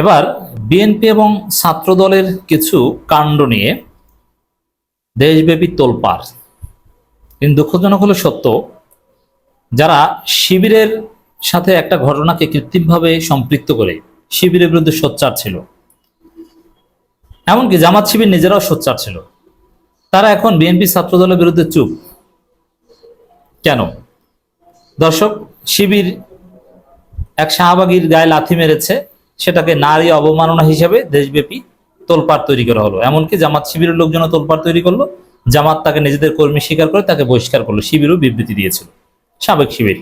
এবার বিএনপি এবং ছাত্র দলের কিছু কাণ্ড নিয়ে দেশব্যাপী তোলপাড়। কিন্তু দুঃখজনক হলো সত্য, যারা শিবিরের সাথে একটা ঘটনাকে কৃত্রিমভাবে সম্পৃক্ত করে শিবিরের বিরুদ্ধে সোচ্চার ছিল, এমনকি জামাত শিবির নিজেরাও সোচ্চার ছিল, তারা এখন বিএনপি ছাত্র দলের বিরুদ্ধে চুপ। কেন? দর্শক, শিবির এক শাহবাগীর গায়ে লাথি মেরেছে সেটাকে নারী অবমাননা হিসেবে দেশব্যাপী তোলপাড় তৈরি করা হলো। এমনকি জামাত শিবিরের লোকজন তোলপাড় তৈরি করল। জামাত তাকে নিজেদের কর্মী স্বীকার করে তাকে বহিষ্কার করল। শিবিরও বিবৃতি দিয়েছিল। সাবেক শিবির।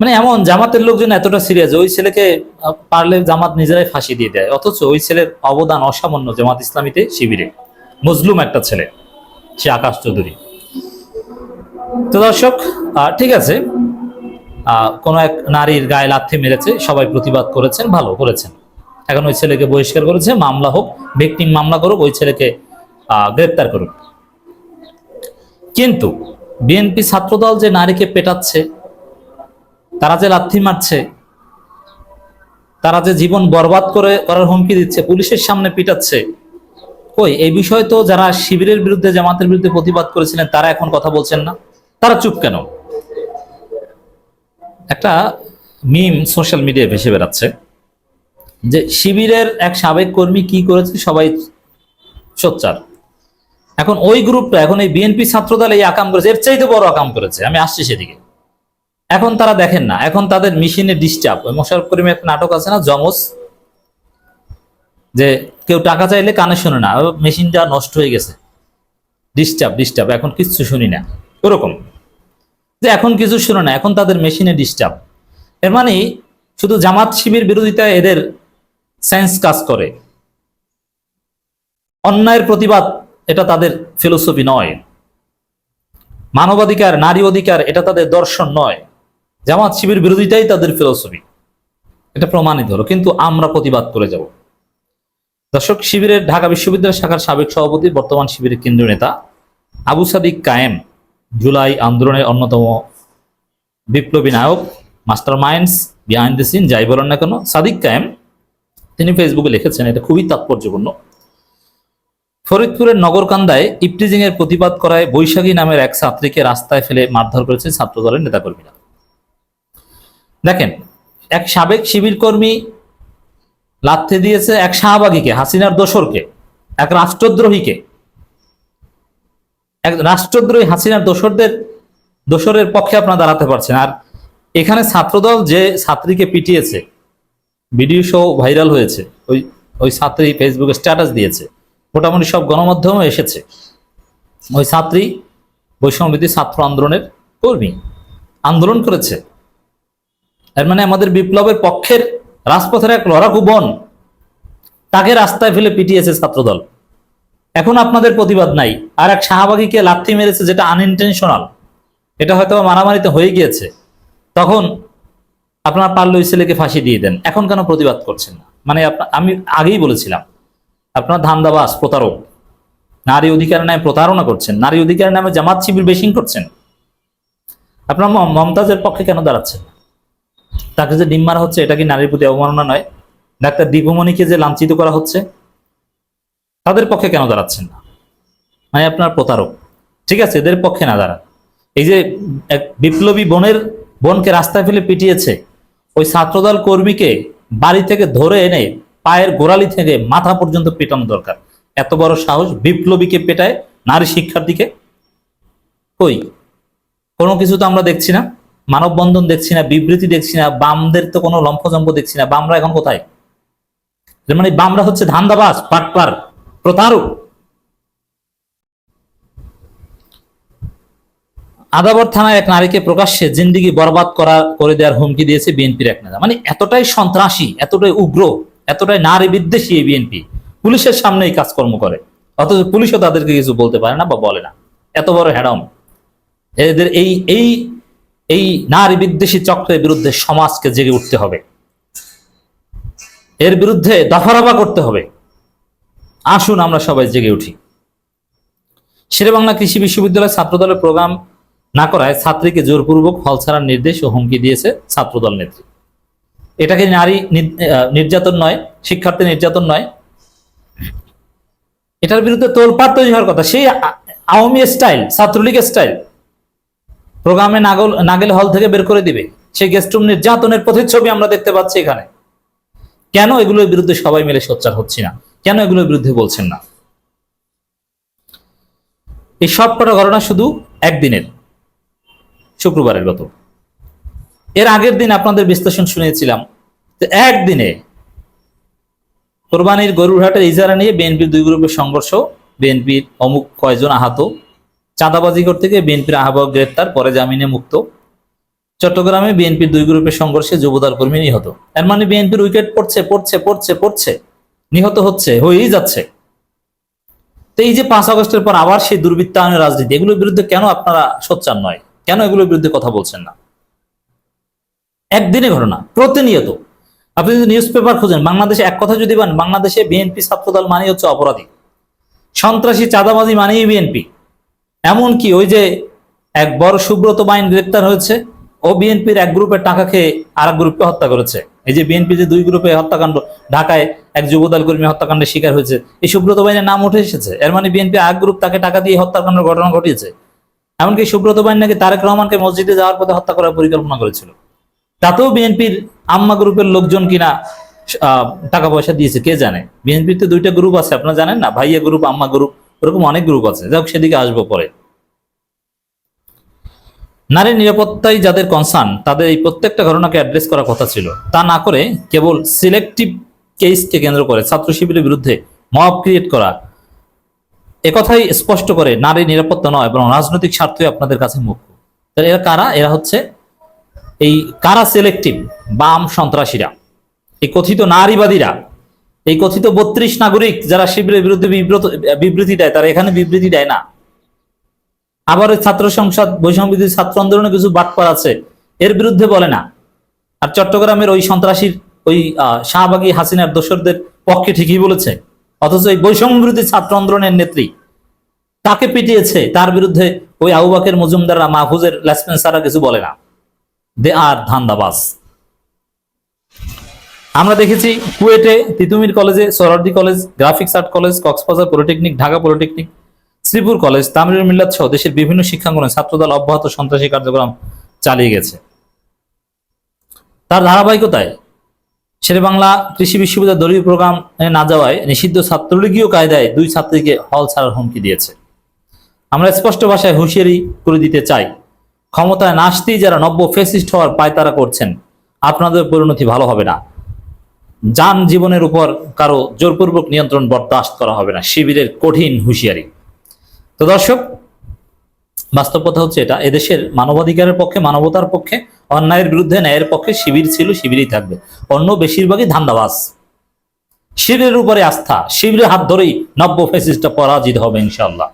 মানে এমন জামাতের লোকজন এতটা সিরিয়াস ওই ছেলেকে পারলে জামাত নিজেরাই ফাঁসি দিয়ে দেয়। অথচ ওই ছেলের অবদান অসামান্য জামাত ইসলামীতে শিবিরে। মজলুম একটা ছেলে, সে আকাশ চৌধুরী। তো দর্শক ঠিক আছে। কোনো এক নারীর গায়ে লাথি মেরেছে, সবাই প্রতিবাদ করেছেন, ভালো করেছেন। এখন ওই ছেলেকে বহিষ্কার করেছে, মামলা হোক ভিকটিম মামলা করুক, ওই ছেলেকে গ্রেপ্তার করুক। কিন্তু বিএনপি ছাত্রদল যে নারীকে পেটাচ্ছে, তারা যে লাথি মারছে, তারা যে জীবন বরবাদ করে, করার হুমকি দিচ্ছে, পুলিশের সামনে পিটাচ্ছে, কই? এই বিষয়ে তো যারা শিবিরের বিরুদ্ধে, জামাতের বিরুদ্ধে প্রতিবাদ করেছিলেন, তারা এখন কথা বলছেন না। তারা চুপ কেন? একটা মিম সোশ্যাল মিডিয়ায় ভেসে বেড়াচ্ছে যে শিবিরের এক সাবেক কর্মী কি করেছে সবাই সোচ্চার। এখন ওই গ্রুপটা এখন এই বিএনপি ছাত্রদল এই আকাম করেছে, এর চাইতে বড় আকাম করেছে, আমি আসছি সেদিকে। এখন তারা দেখেন না, এখন তাদের মেশিনে ডিস্টার্ব ওই মোশারফ করিমের একটা নাটক আছে না জমস যে কেউ টাকা চাইলে কানে শুনে না মেশিনটা নষ্ট হয়ে গেছে। ডিস্টার্ব ডিস্টার্ব এখন কিচ্ছু শুনি না, ওরকম। যে এখন কিছু শুনে না, এখন তাদের মেশিনে ডিস্টার্ব এর মানে শুধু জামাত শিবির বিরোধিতা এদের সেন্স কাজ করে। অন্যায়ের প্রতিবাদ, এটা তাদের ফিলোসফি নয়। মানবাধিকার, নারী অধিকার, এটা তাদের দর্শন নয়। জামাত শিবির বিরোধিতাই তাদের ফিলোসফি এটা প্রমাণিত হলো, কিন্তু আমরা প্রতিবাদ করে যাব। দর্শক, শিবিরের ঢাকা বিশ্ববিদ্যালয় শাখার সাবেক সভাপতি, বর্তমান শিবিরের কেন্দ্রীয় নেতা আবু সাদিক কায়েম। জুলাই আন্দোলনের অন্যতম বিপ্লবী নায়ক master minds behind the scene যাই বলেন না কেন, সাদিক কায়েম। তিনি ফেসবুকে লিখেছেন, এটা খুবই তাৎপর্যপূর্ণ। ফরিদপুরের নগরকান্দায় ইপটিজিং এর প্রতিবাদ করায় বৈশাখী নামের এক ছাত্রীকে রাস্তায় ফেলে মারধর করেছে ছাত্রদলের নেতাকর্মীরা। দেখেন, এক সাবেক শিবির কর্মী লাথি দিয়েছে এক শাহবাগীকে, হাসিনার দোসরকে, এক রাষ্ট্রদ্রোহীকে। এক রাষ্ট্রদ্রোহী হাসিনার দোসরদের দোসরের পক্ষে আপনারা দাঁড়াতে পারছেন। আর এখানে ছাত্রদল যে ছাত্রীকে পিটিয়েছে, ভিডিও শো ভাইরাল হয়েছে, ওই ওই ছাত্রী ফেসবুকে স্ট্যাটাস দিয়েছে, মোটামুটি সব গণমাধ্যমে এসেছে। ওই ছাত্রী বৈষম্যবিধি ছাত্র আন্দোলনের কর্মী, আন্দোলন করেছে। এর মানে আমাদের বিপ্লবের পক্ষের রাজপথের এক লড়াকু বন, তাকে রাস্তায় ফেলে পিটিয়েছে ছাত্রদল। এখন আপনাদের প্রতিবাদ নাই। আর এক শাহবাগীকে লাথি মেরেছে যেটা আনইনটেনশনাল এটা হয়তো মারামারিতে হয়ে গিয়েছে। তখন আপনার পারলে ছেলেকে ফাঁসি দিয়ে দেন। এখন কেন প্রতিবাদ করছেন না? মানে আমি আগেই বলেছিলাম, আপনার ধান্দাবাস প্রতারক। নারী অধিকারের নামে প্রতারণা করছেন। নারী অধিকারের নামে জামাত শিবির বেশিং করছেন। আপনার মমতাজের পক্ষে কেন দাঁড়াচ্ছেন তাকে যে ডিম মারা হচ্ছে, এটা কি নারীর প্রতি অবমাননা নয়? ডাক্তার দীপমণিকে যে লাঞ্ছিত করা হচ্ছে তাদের পক্ষে কেন দাঁড়াচ্ছেন না? মানে আপনার প্রতারক। ঠিক আছে, এদের পক্ষে না দাঁড়ান। এই যে এক বিপ্লবী বোনের, বোনকে রাস্তায় ফেলে পিটিয়েছে, ওই ছাত্রদল কর্মীকে বাড়ি থেকে ধরে এনে পায়ের গোড়ালি থেকে মাথা পর্যন্ত পেটানো দরকার। এত বড় সাহস বিপ্লবীকে পেটায় নারী শিক্ষার দিকে? কই? কোনো কিছু তো আমরা দেখছি না। মানববন্ধন দেখছি না, বিবৃতি দেখছি না, বামদের তো কোনো লম্ফজম্প দেখছি না। বামরা এখন কোথায়? মানে বামরা হচ্ছে ধান্দাবাজ, পাটপার। প্রতারক। আদাবর থানায় এক নারীকে প্রকাশ্যে জিন্দিগি বরবাদ করা, করে দেওয়ার হুমকি দিয়েছে বিএনপির এক নেতা। মানে এতটাই সন্ত্রাসী, এতটাই উগ্র, এতটাই নারী বিদ্বেষী এই বিএনপি। পুলিশের সামনে এই কাজকর্ম করে। অথচ পুলিশও তাদেরকে কিছু বলতে পারে না বা বলে না। এত বড় হ্যাডম এদের এই এই এই নারী বিদ্বেষী চক্রের বিরুদ্ধে সমাজকে জেগে উঠতে হবে। এর বিরুদ্ধে দফারফা করতে হবে। আসুন আমরা সবাই জেগে উঠি। শেরেবাংলা কৃষি বিশ্ববিদ্যালয় ছাত্রদলের প্রোগ্রাম না করায় ছাত্রীকে জোরপূর্বক হল ছাড়ার নির্দেশ ও হুমকি দিয়েছে ছাত্রদল নেত্রী। এটাকে নারী নির্যাতন নয়, শিক্ষার্থী নির্যাতন নয়। এটার বিরুদ্ধে তোলপাড় তৈরি হওয়ার কথা। সেই আওয়ামী স্টাইল ছাত্রলীগের স্টাইল প্রোগ্রামে নাগল নাগেল হল থেকে বের করে দিবে। সেই গেস্ট রুম নির্যাতনের প্রতিচ্ছবি আমরা দেখতে পাচ্ছি এখানে। কেন এগুলোর বিরুদ্ধে সবাই মিলে সোচ্চার হচ্ছি না? কেন এগুলোর বিরুদ্ধে বলছেন না? এই সবকটা ঘটনা শুধু একদিনের, শুক্রবারের গত। এর আগের দিন আপনাদের বিশ্লেষণ শুনেছিলাম যে একদিনে কোরবানির গরুর হাটের ইজারা নিয়ে বিএনপির দুই গ্রুপের সংঘর্ষ, বিএনপির অমুক কয়জন আহত, চাঁদাবাজি করতে গিয়ে বিএনপির আহ্বায়ক গ্রেপ্তার, পরে জামিনে মুক্ত। চট্টগ্রামে বিএনপির দুই গ্রুপের সংঘর্ষে যুবদল কর্মী নিহত। এর মানে বিএনপির উইকেট পড়ছে পড়ছে পড়ছে পড়ছে। নিহত হচ্ছে, হয়েই যাচ্ছে। তো এই যে পাঁচ আগস্টের পর আবার সেই দুর্বৃত্তায়নের রাজনীতি, এগুলোর বিরুদ্ধে কেন আপনারা সোচ্চার নয়? কেন এগুলোর বিরুদ্ধে কথা বলছেন না? একদিনে ঘটনা, প্রতিনিয়ত। আপনি যদি নিউজ পেপার খুঁজেন, বাংলাদেশে এক কথা যদি পান বাংলাদেশে বিএনপি ছাত্রদল মানেই হচ্ছে অপরাধী। সন্ত্রাসী চাঁদাবাজি মানেই বিএনপি। এমনকি ওই যে এক বড় সুব্রত বাইন গ্রেপ্তার হয়েছে ও বিএনপির এক গ্রুপের টাকা খেয়ে আর এক গ্রুপকে হত্যা করেছে। এই যে বিএনপি যে দুই গ্রুপে হত্যাকাণ্ড, ঢাকায় এক যুবদল কর্মী হত্যাকাণ্ডের শিকার হয়েছে, এই সুব্রত বাইনের নাম উঠে এসেছে। এর মানে বিএনপি এক গ্রুপ তাকে টাকা দিয়ে হত্যাকাণ্ডের ঘটনা ঘটিয়েছে। এমনকি সুব্রত বাইন নাকি তারেক রহমানকে মসজিদে যাওয়ার পথে হত্যা করার পরিকল্পনা করেছিল। তাতেও বিএনপির আম্মা গ্রুপের লোকজন কিনা টাকা পয়সা দিয়েছে, কে জানে? বিএনপির তো দুইটা গ্রুপ আছে, আপনারা জানেন না? ভাইয়া গ্রুপ, আম্মা গ্রুপ, ওরকম অনেক গ্রুপ আছে। যাই হোক, সেদিকে আসব পরে। নারীর নিরাপত্তায় যাদের কনসার্ন তাদের এই প্রত্যেকটা ঘটনাকে অ্যাড্রেস করার কথা ছিল। তা না করে কেবল সিলেক্টিভ কেসকে কেন্দ্র করে ছাত্র শিবিরের বিরুদ্ধে মব ক্রিয়েট করা। একথাই স্পষ্ট করে নারী নিরাপত্তা নয়, বরং রাজনৈতিক স্বার্থই আপনাদের কাছে মুখ্য। তাহলে এরা কারা? এরা হচ্ছে এই কারা সিলেক্টিভ বাম সন্ত্রাসীরা। এই কথিত নারীবাদীরা। এই কথিত বত্রিশ নাগরিক যারা শিবিরের বিরুদ্ধে বিব্রত বিবৃতি দেয়, তারা এখানে বিবৃতি দেয় না। আবার ওই ছাত্র সংসদ বৈষম্যবিধি ছাত্র আন্দোলনে কিছু বাটপার আছে। এর বিরুদ্ধে বলে না। আর চট্টগ্রামের ওই সন্ত্রাসীর, ওই শাহবাগী হাসিনার দোসরদের পক্ষে ঠিকই বলেছে। অথচ এই বৈষম্য বিরোধী ছাত্র আন্দোলনের নেত্রী তাকে পিটিয়েছে। তার বিরুদ্ধে ওই আউবাকের মজুমদাররা, মাহফুজের লেসপেন্সাররা কিছু বলে না। দে আর ধান্দাবাজ। আমরা দেখেছি কুয়েটে তিতুমির কলেজে Suhrawardy college, graphics art college, Cox's Bazar polytechnic, Dhaka polytechnic Sreepur college তামিলুল মিল্লাত সহ দেশের বিভিন্ন শিক্ষাঙ্গনে ছাত্রদল অব্যাহত সন্ত্রাসী কার্যক্রম চালিয়ে গেছে। তার ধারাবাহিকতায় শেরে বাংলা কৃষি বিশ্ববিদ্যালয় দলীয় প্রোগ্রাম না যাওয়ায় নিষিদ্ধ ছাত্রলীগীয় কায়দায় দুই ছাত্রীকে হল ছাড়ার হুমকি দিয়েছে। আমরা স্পষ্ট ভাষায় হুঁশিয়ারি করে দিতে চাই, ক্ষমতায় না আসতেই যারা নব্য ফেসিস্ট হওয়ার পায়তারা করছেন, আপনাদের পরিণতি ভালো হবে না। যান জীবনের উপর কারও জোরপূর্বক নিয়ন্ত্রণ বরদাস্ত করা হবে না। শিবিরের কঠিন হুঁশিয়ারি। তো দর্শক, বাস্তব কথা হচ্ছে এটা, এদেশের মানবাধিকারের পক্ষে, মানবতার পক্ষে, অন্যায়ের বিরুদ্ধে ন্যায়ের পক্ষে শিবির ছিল, শিবিরই থাকবে। অন্য বেশিরভাগই ধান্দাবাস শিবিরের উপরে আস্থা, শিবিরের হাত ধরেই নব্য ফেসিসটা পরাজিত হবে ইনশাল্লাহ